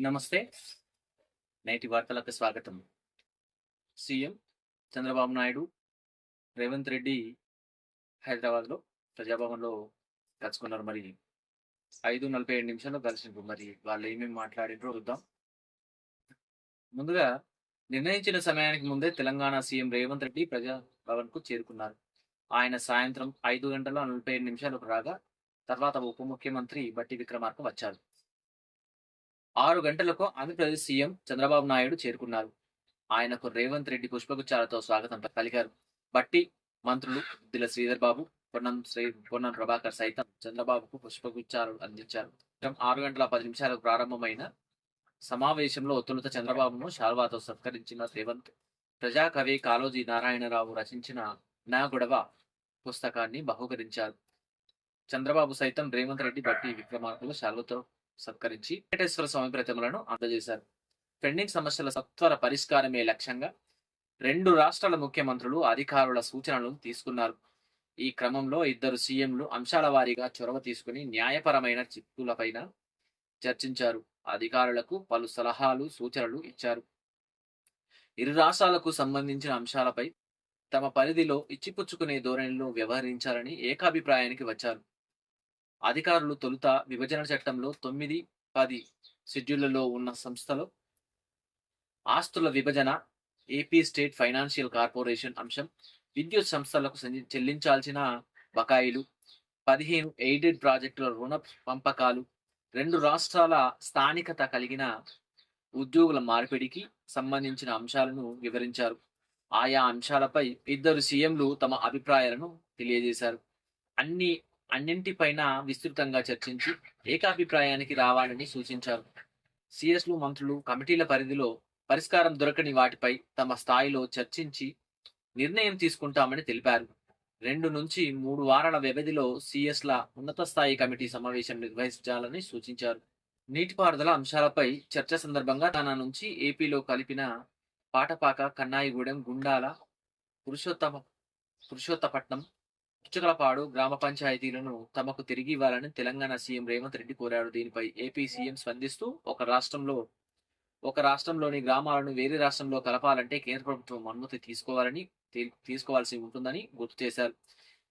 నమస్తే. నేటి వార్తలకు స్వాగతం. సీఎం చంద్రబాబు నాయుడు రేవంత్ రెడ్డి హైదరాబాద్లో ప్రజాభవన్లో కలుసుకున్నారు మరి. ఐదు నలభై ఏడు నిమిషాల్లో కలిసినప్పుడు మరి. వాళ్ళు ఏమేమి మాట్లాడిండ్రో చూద్దాం. ముందుగా నిర్ణయించిన సమయానికి ముందే తెలంగాణ సీఎం రేవంత్ రెడ్డి ప్రజాభవన్కు చేరుకున్నారు. ఆయన సాయంత్రం ఐదు గంటల నలభై ఏడు నిమిషాలకు రాగా తర్వాత ఉప ముఖ్యమంత్రి బట్టి విక్రమార్క వచ్చారు. ఆరు గంటలకు ఆంధ్రప్రదేశ్ సీఎం చంద్రబాబు నాయుడు చేరుకున్నారు. ఆయనకు రేవంత్ రెడ్డి పుష్పగుచ్చాలతో స్వాగతం పలికారు. బట్టి మంత్రులు దిల శ్రీధర్ బాబు పొన్నం శ్రీ పొన్నం ప్రభాకర్ సైతం చంద్రబాబుకు పుష్పగుచ్చాలు అందించారు. ఆరు గంటల పది నిమిషాలకు ప్రారంభమైన సమావేశంలో తొలుత చంద్రబాబును శాల్వాతో సత్కరించిన రేవంత్ ప్రజాకవి కాళోజీ నారాయణరావు రచించిన నా గొడవ పుస్తకాన్ని బహుకరించారు. చంద్రబాబు సైతం రేవంత్ రెడ్డి బట్టి విక్రమార్కులు శాల్వతో సత్కరించి వెంకటేశ్వర స్వామి ప్రతిమలను అందజేశారు. పెండింగ్ సమస్యల సత్వర పరిష్కారమే లక్ష్యంగా రెండు రాష్ట్రాల ముఖ్యమంత్రులు అధికారుల సూచనలు తీసుకున్నారు. ఈ క్రమంలో ఇద్దరు సీఎంలు అంశాల వారీగా చొరవ తీసుకుని న్యాయపరమైన చిక్కులపైన చర్చించారు. అధికారులకు పలు సలహాలు సూచనలు ఇచ్చారు. ఇరు రాష్ట్రాలకు సంబంధించిన అంశాలపై తమ పరిధిలో ఇచ్చిపుచ్చుకునే ధోరణిలో వ్యవహరించాలని ఏకాభిప్రాయానికి వచ్చారు. అధికారులు తొలుత విభజన చట్టంలో తొమ్మిది పది షెడ్యూళ్ళలో ఉన్న సంస్థలో ఆస్తుల విభజన ఏపీ స్టేట్ ఫైనాన్షియల్ కార్పొరేషన్ అంశం విద్యుత్ సంస్థలకు చెల్లించాల్సిన బకాయిలు పదిహేను ఎయిడెడ్ ప్రాజెక్టుల రుణ పంపకాలు రెండు రాష్ట్రాల స్థానికత కలిగిన ఉద్యోగుల మార్పిడికి సంబంధించిన అంశాలను వివరించారు. ఆయా అంశాలపై ఇద్దరు సీఎంలు తమ అభిప్రాయాలను తెలియజేశారు. అన్ని అన్నింటిపైన విస్తృతంగా చర్చించి ఏకాభిప్రాయానికి రావాలని సూచించారు. సిఎస్లు మంత్రులు కమిటీల పరిధిలో పరిష్కారం దొరకని వాటిపై తమ స్థాయిలో చర్చించి నిర్ణయం తీసుకుంటామని తెలిపారు. రెండు నుంచి మూడు వారాల వ్యవధిలో సిఎస్ల ఉన్నత స్థాయి కమిటీ సమావేశం నిర్వహించాలని సూచించారు. నీటిపారుదల అంశాలపై చర్చ సందర్భంగా తన నుంచి ఏపీలో కలిపిన పాటపాక కన్నాయిగూడెం గుండాల పురుషోత్తమ పురుషోత్తపట్నం పుచ్చకలపాడు గ్రామ పంచాయతీలను తమకు తిరిగి ఇవ్వాలని తెలంగాణ సీఎం రేవంత్ రెడ్డి కోరారు. దీనిపై ఏపీ సీఎం స్పందిస్తూ ఒక రాష్ట్రంలో ఒక రాష్ట్రంలోని గ్రామాలను వేరే రాష్ట్రంలో కలపాలంటే కేంద్ర ప్రభుత్వం అనుమతి తీసుకోవాలని తీసుకోవాల్సి ఉంటుందని గుర్తు చేశారు.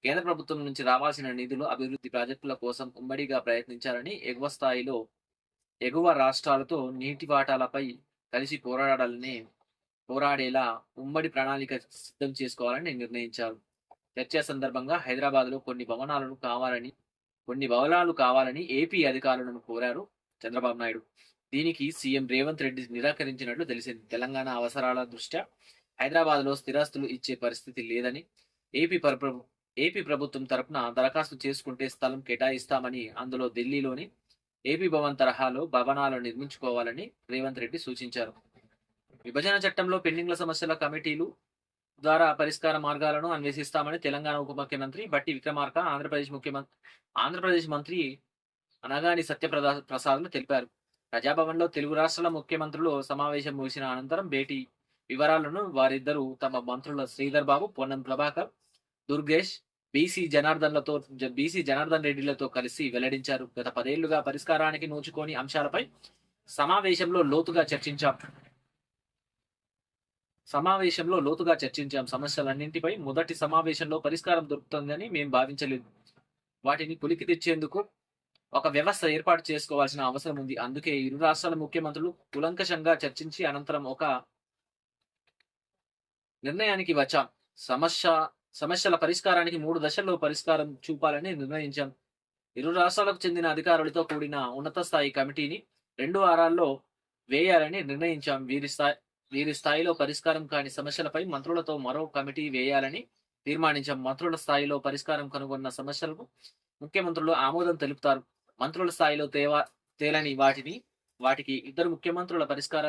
కేంద్ర ప్రభుత్వం నుంచి రావాల్సిన నిధులు అభివృద్ధి ప్రాజెక్టుల కోసం ఉమ్మడిగా ప్రయత్నించాలని ఎగువ స్థాయిలో ఎగువ రాష్ట్రాలతో నీటి వాటాలపై కలిసి పోరాడాలని పోరాడేలా ఉమ్మడి ప్రణాళిక సిద్ధం చేసుకోవాలని నిర్ణయించారు. చర్చ సందర్భంగా హైదరాబాద్లో కొన్ని భవనాలను కావాలని కొన్ని భవనాలు కావాలని ఏపీ అధికారులను కోరారు చంద్రబాబు నాయుడు. దీనికి సీఎం రేవంత్ రెడ్డి నిరాకరించినట్లు తెలిసింది. తెలంగాణ అవసరాల దృష్ట్యా హైదరాబాద్లో స్థిరాస్తులు ఇచ్చే పరిస్థితి లేదని ఏపీ ఏపీ ప్రభుత్వం తరపున దరఖాస్తు చేసుకుంటే స్థలం కేటాయిస్తామని అందులో ఢిల్లీలోని ఏపీ భవన్ తరహాలో భవనాలు నిర్మించుకోవాలని రేవంత్ రెడ్డి సూచించారు. విభజన చట్టంలో పెండింగ్ల సమస్యల కమిటీలు ద్వారా పరిష్కార మార్గాలను అన్వేషిస్తామని తెలంగాణ ఉప ముఖ్యమంత్రి బట్టి విక్రమార్క ఆంధ్రప్రదేశ్ ముఖ్యమంత్రి ఆంధ్రప్రదేశ్ మంత్రి అనగాని సత్యప్రదా ప్రసాద్లు తెలిపారు. ప్రజాభవన్లో తెలుగు రాష్ట్రాల ముఖ్యమంత్రులు సమావేశం ముగిసిన అనంతరం భేటీ వివరాలను వారిద్దరూ తమ మంత్రుల శ్రీధర్ బాబు పొన్నం ప్రభాకర్ దుర్గేష్ బీసీ జనార్దన్లతో బీసీ జనార్దన్ రెడ్డిలతో కలిసి వెల్లడించారు. గత పదేళ్ళుగా పరిష్కారానికి నోచుకోని అంశాలపై సమావేశంలో లోతుగా చర్చించాం. సమావేశంలో లోతుగా చర్చించాం. సమస్యలన్నింటిపై మొదటి సమావేశంలో పరిష్కారం దొరుకుతుందని మేము భావించలేదు. వాటిని పులికి తెచ్చేందుకు ఒక వ్యవస్థ ఏర్పాటు చేసుకోవాల్సిన అవసరం ఉంది. అందుకే ఇరు రాష్ట్రాల ముఖ్యమంత్రులు కులంకషంగా చర్చించి అనంతరం ఒక నిర్ణయానికి వచ్చాం. సమస్య సమస్యల పరిష్కారానికి మూడు దశల్లో పరిష్కారం చూపాలని నిర్ణయించాం. ఇరు రాష్ట్రాలకు చెందిన అధికారులతో కూడిన ఉన్నత స్థాయి కమిటీని రెండు వారాల్లో వేయాలని నిర్ణయించాం. వీరి స్థాయి వీరి స్థాయిలో పరిష్కారం కాని సమస్యలపై మంత్రులతో మరో కమిటీ వేయాలని తీర్మానించాం. మంత్రుల స్థాయిలో పరిష్కారం కనుగొన్న సమస్యలకు ముఖ్యమంత్రులు ఆమోదం తెలుపుతారు. మంత్రుల స్థాయిలో తేవా తేలని వాటిని వాటికి ఇద్దరు ముఖ్యమంత్రుల పరిష్కార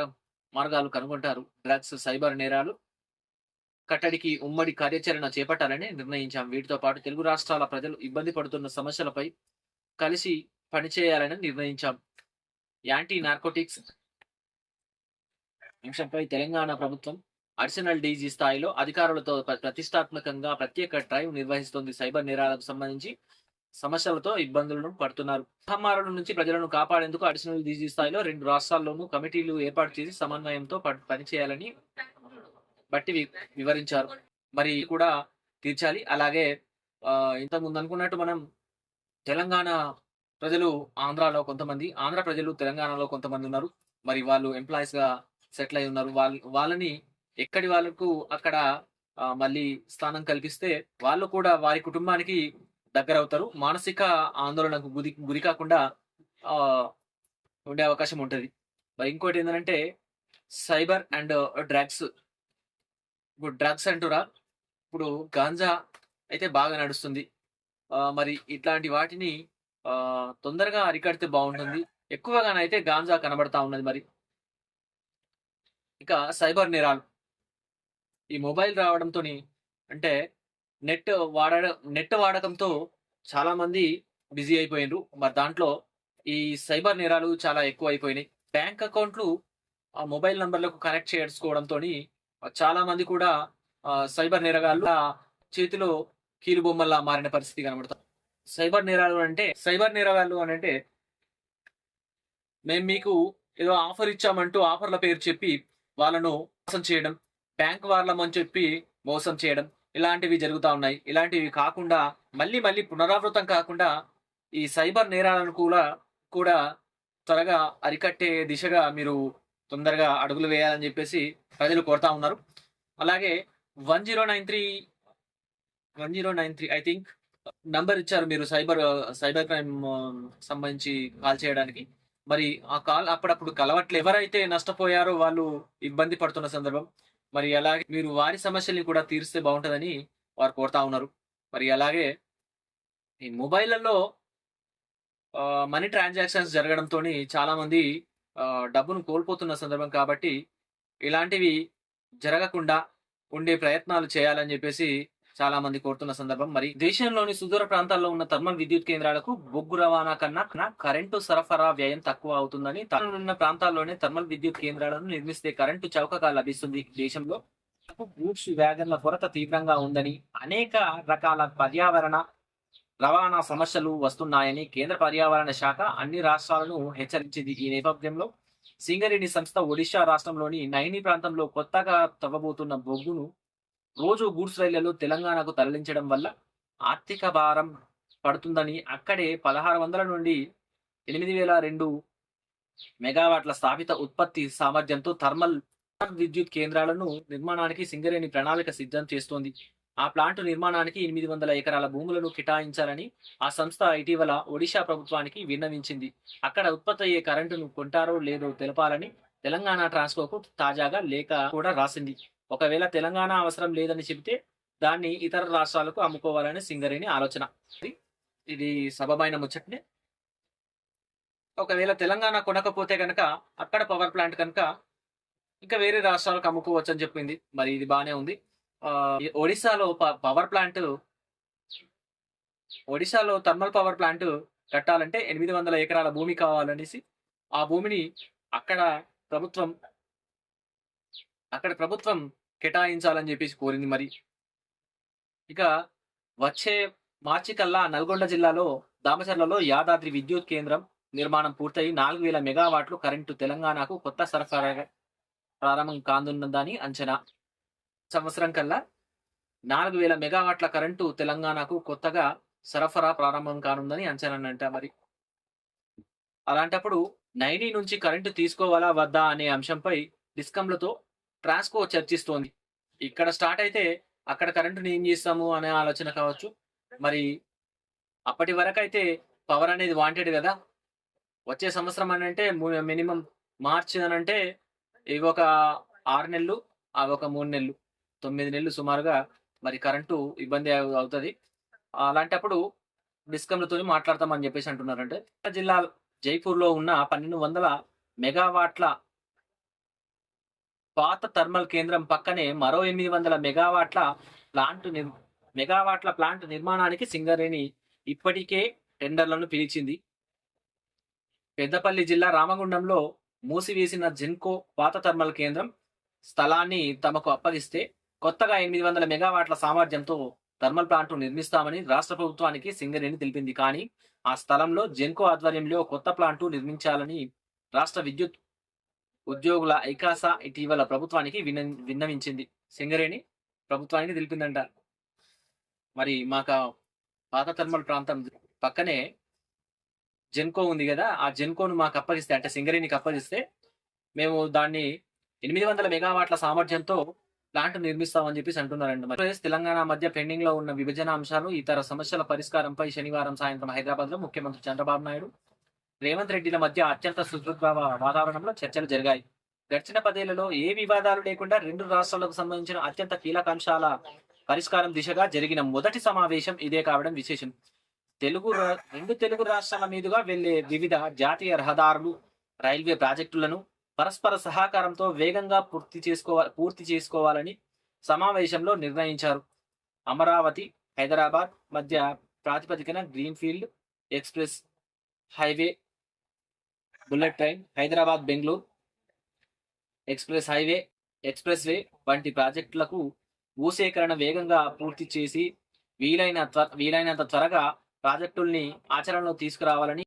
మార్గాలు కనుగొంటారు. డ్రగ్స్ సైబర్ నేరాలు కట్టడికి ఉమ్మడి కార్యాచరణ చేపట్టాలని నిర్ణయించాం. వీటితో పాటు తెలుగు రాష్ట్రాల ప్రజలు ఇబ్బంది పడుతున్న సమస్యలపై కలిసి పనిచేయాలని నిర్ణయించాం. యాంటీ నార్కోటిక్స్ అంశంపై తెలంగాణ ప్రభుత్వం అడిషనల్ డీజీ స్థాయిలో అధికారులతో ప్ర- ప్రతిష్టాత్మకంగా ప్రత్యేక డ్రైవ్ నిర్వహిస్తోంది. సైబర్ నేరాలకు సంబంధించి సమస్యలతో ఇబ్బందులను పడుతున్నారు. మహమ్మారుల నుంచి ప్రజలను కాపాడేందుకు అడిషనల్ డీజీ స్థాయిలో రెండు రాష్ట్రాల్లోనూ కమిటీలు ఏర్పాటు చేసి సమన్వయంతో ప- పనిచేయాలని బట్టి వివరించారు. మరి కూడా తీర్చాలి. అలాగే ఇంతకుముందు అనుకున్నట్టు మనం తెలంగాణ ప్రజలు ఆంధ్రాలో కొంతమంది ఆంధ్ర ప్రజలు తెలంగాణలో కొంతమంది ఉన్నారు. మరి వాళ్ళు ఎంప్లాయీస్గా సెటిల్ అయి ఉన్నారు. వాళ్ళ వాళ్ళని ఎక్కడి వాళ్ళకు అక్కడ మళ్ళీ స్థానం కల్పిస్తే వాళ్ళు కూడా వారి కుటుంబానికి దగ్గర అవుతారు. మానసిక ఆందోళనకు గురి గురి కాకుండా ఉండే అవకాశం ఉంటుంది. మరి ఇంకోటి ఏంటంటే సైబర్ అండ్ డ్రగ్స్. ఇప్పుడు డ్రగ్స్ అంటురా ఇప్పుడు గాంజా అయితే బాగా నడుస్తుంది. మరి ఇట్లాంటి వాటిని తొందరగా అరికడితే బాగుంటుంది. ఎక్కువగానైతే గాంజా కనబడతా ఉన్నది మరి. ఇక సైబర్ నేరాలు. ఈ మొబైల్ రావడంతో అంటే నెట్ వాడడం నెట్ వాడకంతో చాలామంది బిజీ అయిపోయినారు. మరి దాంట్లో ఈ సైబర్ నేరాలు చాలా ఎక్కువ అయిపోయినాయి బ్యాంక్ అకౌంట్లు ఆ మొబైల్ నంబర్లకు కనెక్ట్ చేసుకోవడంతో చాలా మంది కూడా సైబర్ నేరగాళ్ళు చేతిలో కీలు బొమ్మల్లా మారిన పరిస్థితి కనబడుతుంది సైబర్ నేరాలు అంటే సైబర్ నేరగాళ్ళు అని అంటే మేము మీకు ఏదో ఆఫర్ ఇచ్చామంటూ ఆఫర్ల పేరు చెప్పి వాళ్ళను మోసం చేయడం బ్యాంక్ వాళ్ళమని చెప్పి మోసం చేయడం ఇలాంటివి జరుగుతూ ఉన్నాయి. ఇలాంటివి కాకుండా మళ్ళీ మళ్ళీ పునరావృతం కాకుండా ఈ సైబర్ నేరాలను కూడా కూడా త్వరగా అరికట్టే దిశగా మీరు తొందరగా అడుగులు వేయాలని చెప్పేసి ప్రజలు కోరుతా ఉన్నారు. అలాగే one zero nine three one zero nine three I think number ఇచ్చారు మీరు సైబర్ సైబర్ క్రైమ్ సంబంధించి కాల్ చేయడానికి. మరి ఆ కాల్ అప్పుడప్పుడు కలవట్లు. ఎవరైతే నష్టపోయారో వాళ్ళు ఇబ్బంది పడుతున్న సందర్భం మరి అలాగే మీరు వారి సమస్యల్ని కూడా తీరిస్తే బాగుంటుందని వారు కోరుతా ఉన్నారు. మరి అలాగే ఈ మొబైల్లలో మనీ ట్రాన్సాక్షన్స్ జరగడంతో చాలామంది డబ్బును కోల్పోతున్న సందర్భం కాబట్టి ఇలాంటివి జరగకుండా ఉండే ప్రయత్నాలు చేయాలని చెప్పేసి చాలా మంది కోరుతున్న సందర్భం. మరి దేశంలోని సుదూర ప్రాంతాల్లో ఉన్న థర్మల్ విద్యుత్ కేంద్రాలకు బొగ్గు రవాణా కన్నా కరెంటు సరఫరా వ్యయం తక్కువ అవుతుందని ఉన్న ప్రాంతాల్లోనే థర్మల్ విద్యుత్ కేంద్రాలను నిర్మిస్తే కరెంటు చౌకగా లభిస్తుంది. దేశంలో గూడ్స్ వ్యాగన్ల కొరత తీవ్రంగా ఉందని అనేక రకాల పర్యావరణ రవాణా సమస్యలు వస్తున్నాయని కేంద్ర పర్యావరణ శాఖ అన్ని రాష్ట్రాలను హెచ్చరించింది. ఈ నేపథ్యంలో సింగరేణి సంస్థ ఒడిశా రాష్ట్రంలోని నైని ప్రాంతంలో కొత్తగా తవ్వబోతున్న బొగ్గును రోజు గూడ్స్ రైళ్ళలో తెలంగాణకు తరలించడం వల్ల ఆర్థిక భారం పడుతుందని అక్కడే పదహారు వందల నుండి ఎనిమిది వేల రెండు మెగావాట్ల స్థాపిత ఉత్పత్తి సామర్థ్యంతో థర్మల్ విద్యుత్ కేంద్రాలను నిర్మాణానికి సింగరేణి ప్రణాళిక సిద్ధం చేస్తోంది. ఆ ప్లాంట్ నిర్మాణానికి ఎనిమిది వందల ఎకరాల భూములను కేటాయించాలని ఆ సంస్థ ఇటీవల ఒడిశా ప్రభుత్వానికి విన్నవించింది. అక్కడ ఉత్పత్తి అయ్యే కరెంటును కొంటారో లేదో తెలపాలని తెలంగాణ ట్రాన్స్కోకు తాజాగా లేఖ కూడా రాసింది. ఒకవేళ తెలంగాణ అవసరం లేదని చెబితే దాన్ని ఇతర రాష్ట్రాలకు అమ్ముకోవాలని సింగరేణి ఆలోచన. ఇది- సబమైన ముచ్చట్నే. ఒకవేళ తెలంగాణ కొనకపోతే కనుక అక్కడ పవర్ ప్లాంట్ కనుక ఇంకా వేరే రాష్ట్రాలకు అమ్ముకోవచ్చు అని చెప్పింది. మరి ఇది బాగానే ఉంది. ఒడిశాలో ప- పవర్ ప్లాంట్ ఒడిశాలో థర్మల్ పవర్ ప్లాంట్ కట్టాలంటే ఎనిమిది వందల ఎకరాల భూమి కావాలనేసి ఆ భూమిని అక్కడ ప్రభుత్వం అక్కడ ప్రభుత్వం కేటాయించాలని చెప్పేసి కోరింది మరి. ఇక వచ్చే మార్చి కల్లా నల్గొండ జిల్లాలో దామచర్లలో యాదాద్రి విద్యుత్ కేంద్రం నిర్మాణం పూర్తయి నాలుగు వేల మెగావాట్లు కరెంటు తెలంగాణకు కొత్త సరఫరా ప్రారంభం కానున్నదని అంచనా. సంవత్సరం కల్లా నాలుగు వేల మెగావాట్ల కరెంటు తెలంగాణకు కొత్తగా సరఫరా ప్రారంభం కానుందని అంచనానంట మరి. అలాంటప్పుడు నైనీ నుంచి కరెంటు తీసుకోవాలా వద్దా అనే అంశంపై డిస్కంలతో ట్రాన్స్కో చర్చిస్తోంది. ఇక్కడ స్టార్ట్ అయితే అక్కడ కరెంటుని ఏం చేస్తాము అనే ఆలోచన కావచ్చు. మరి అప్పటి వరకు అయితే పవర్ అనేది వాంటెడ్ కదా. వచ్చే సంవత్సరం అని అంటే మినిమం మార్చి అని అంటే ఇవి ఒక ఆరు నెలలు అవి ఒక మూడు నెలలు తొమ్మిది నెలలు సుమారుగా మరి కరెంటు ఇబ్బంది అవుతుంది. అలాంటప్పుడు డిస్కంలతో మాట్లాడతామని చెప్పేసి అంటున్నారంటే జిల్లా జైపూర్లో ఉన్న పన్నెండు వందల మెగావాట్ల పాత థర్మల్ కేంద్రం పక్కనే మరో ఎనిమిది వందల మెగావాట్ల ప్లాంట్ నిర్ మెగావాట్ల ప్లాంట్ నిర్మాణానికి సింగరేణి ఇప్పటికే టెండర్లను పిలిచింది. పెద్దపల్లి జిల్లా రామగుండంలో మూసివేసిన జిన్కో పాత థర్మల్ కేంద్రం స్థలాన్ని తమకు అప్పగిస్తే కొత్తగా ఎనిమిది వందల మెగావాట్ల సామర్థ్యంతో థర్మల్ ప్లాంట్ నిర్మిస్తామని రాష్ట్ర ప్రభుత్వానికి సింగరేణి తెలిపింది. కానీ ఆ స్థలంలో జెన్కో ఆధ్వర్యంలో కొత్త ప్లాంటు నిర్మించాలని రాష్ట్ర విద్యుత్ ఉద్యోగుల ఐకాసా ఇటీవల ప్రభుత్వానికి విన్న విన్నవించింది. సింగరేణి ప్రభుత్వానికి తెలిపిందంట. మరి మాకు పాత థర్మల్ ప్రాంతం పక్కనే జెన్కో ఉంది కదా ఆ జెన్కోను మాకు అప్పగిస్తే అంటే సింగరేణికి అప్పగిస్తే మేము దాన్ని ఎనిమిది వందల మెగావాట్ల సామర్థ్యంతో ప్లాంట్ నిర్మిస్తామని చెప్పేసి అంటున్నారండి మధ్యప్రదేశ్ తెలంగాణ మధ్య పెండింగ్లో ఉన్న విభజన అంశాలు ఇతర సమస్యల పరిష్కారంపై శనివారం సాయంత్రం హైదరాబాద్లో ముఖ్యమంత్రి చంద్రబాబు నాయుడు రేవంత్ రెడ్డిల మధ్య అత్యంత సుదృఢ వాతావరణంలో చర్చలు జరిగాయి. గడిచిన పదేళ్ళలో ఏ వివాదాలు లేకుండా రెండు రాష్ట్రాలకు సంబంధించిన అత్యంత కీలకాంశాల పరిష్కారం దిశగా జరిగిన మొదటి సమావేశం ఇదే కావడం విశేషం. తెలుగు రెండు తెలుగు రాష్ట్రాల మీదుగా వెళ్ళే వివిధ జాతీయ రహదారులు రైల్వే ప్రాజెక్టులను పరస్పర సహకారంతో వేగంగా పూర్తి చేసుకోవాలి పూర్తి చేసుకోవాలని సమావేశంలో నిర్ణయించారు. అమరావతి హైదరాబాద్ మధ్య ప్రాతిపదికన greenfield express highway bullet train Hyderabad Bengaluru express highway expressway వంటి ప్రాజెక్టులకు భూసేకరణ వేగంగా పూర్తి చేసి వీలైన త్వ- వీలైనంత త్వరగా ప్రాజెక్టుల్ని ఆచరణలో తీసుకురావాలని